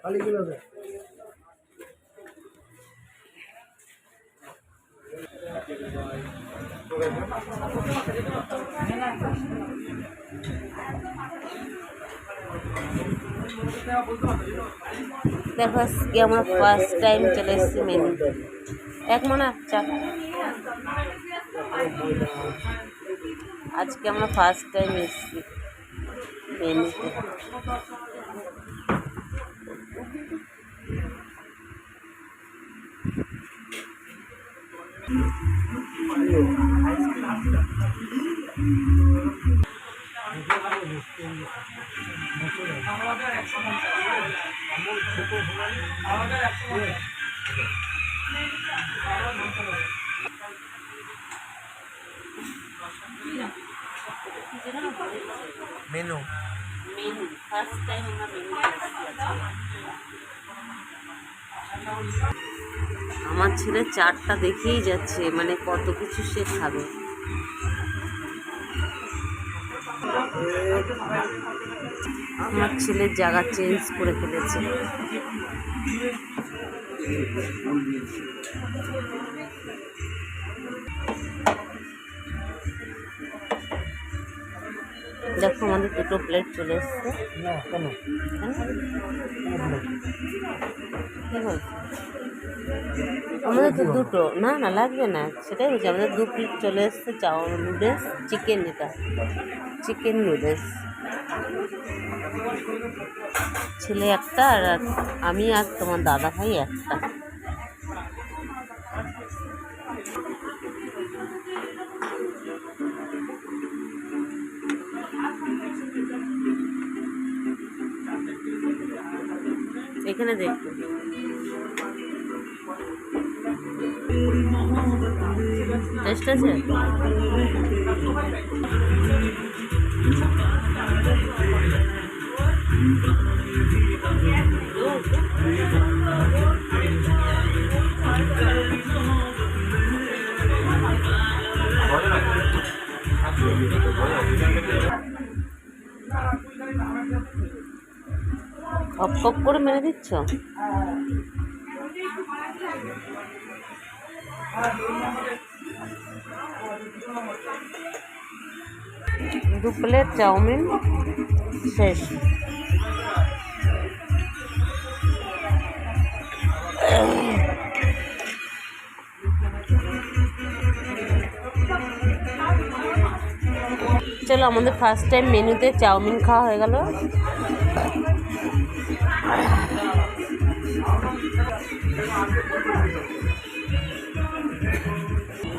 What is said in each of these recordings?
খালি কীভাবে দেখো আজকে আমরা ফার্স্ট টাইম চলে এসেছি মেনুতে এক মনে চা। আজকে আমরা ফার্স্ট টাইম এসেছি। মেনুতে। মেনু? মেনু ফার্স্ট টাইম আমরা মেনু আমার ছেলে চারটা দেখেই যাচ্ছে মানে কত কিছু সে খাবে। আমার ছেলের জায়গা চেঞ্জ করে ফেলেছে। দেখো আমাদের দুটো প্লেট চলে এসছে। হয়েছে? আমাদের তো দুটো। না না লাগবে না। সেটাই বলছি আমাদের দু প্লেট চলে এসছে চাও নুডলস চিকেন এটা। চিকেন নুডলস ছেলে একটা আর আর আমি আর তোমার দাদা ভাই একটা। এখানে দেখো টেস্ট আছে? কপ কপ করে মেরে দিচ্ছ? দু প্লেট চাউমিন শেষ। চলো আমাদের ফার্স্ট টাইম মেনুতে চাউমিন খাওয়া হয়ে গেল।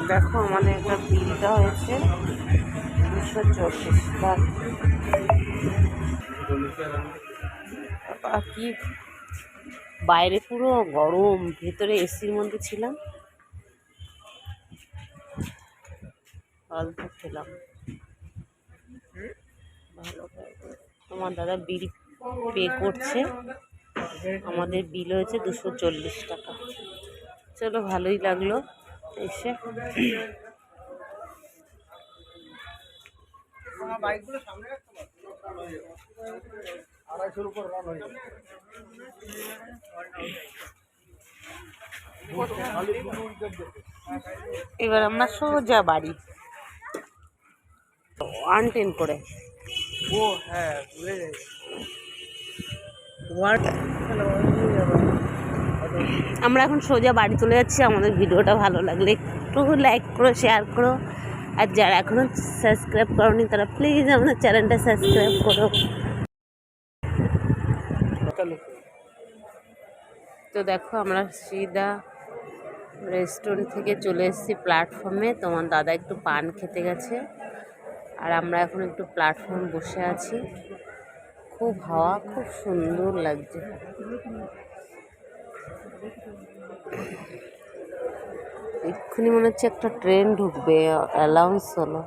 দেখো আমাদের একটা বিলটা হয়েছে দুশো চব্বিশ কি, বাইরে পুরো গরম, ভেতরে এসির মধ্যে ছিলাম। অল্প খেলাম। ভালো তোমার দাদা বিল পে করছে। আমাদের বিল হয়েছে দুশো চল্লিশ টাকা। চলো, ভালোই লাগল। এসে এবার আমরা সোজা বাড়ি। ওয়ান টেন করে। ও হ্যাঁ আমরা এখন সোজা বাড়ি চলে যাচ্ছি। আমাদের ভিডিওটা ভালো লাগলে একটু লাইক করো শেয়ার করো। আর যারা এখনও সাবস্ক্রাইব করনি তারা প্লিজ আমাদের চ্যানেলটা সাবস্ক্রাইব করো। তো দেখো আমরা সিধা রেস্টুরেন্ট থেকে চলে এসেছি প্ল্যাটফর্মে তোমার দাদা একটু পান খেতে গেছে। আর আমরা এখন একটু প্ল্যাটফর্ম বসে আছি। খুব হাওয়া খুব সুন্দর লাগছে। এক্ষুনি মনে হচ্ছে একটা ট্রেন ঢুকবে অ্যালাউন্স হলো।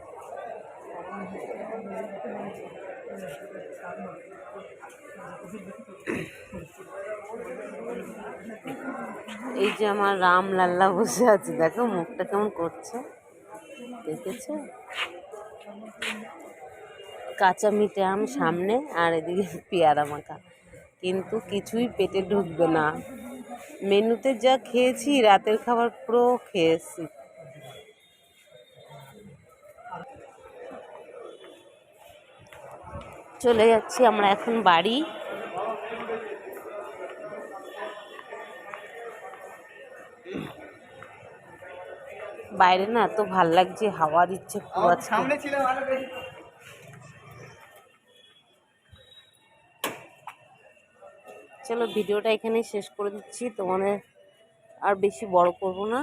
এই যে আমার রাম লাল্লা বসে আছে, দেখো মুখটা কেমন করছে। দেখেছ? কাঁচা মিঠে আম সামনে আর এদিকে পেয়ারা মাখা। কিন্তু কিছুই পেটে ঢুকবে না। মেনুতে যা খেয়েছি, রাতের খাবার পুরো খেয়েছি। চলে যাচ্ছি আমরা এখন বাড়ি। বাইরে না এত ভালো লাগছে, হাওয়া দিচ্ছে খুব চলো ভিডিওটা এখানেই শেষ করে দিচ্ছি। তোমাদের আর বেশি বড় করব না।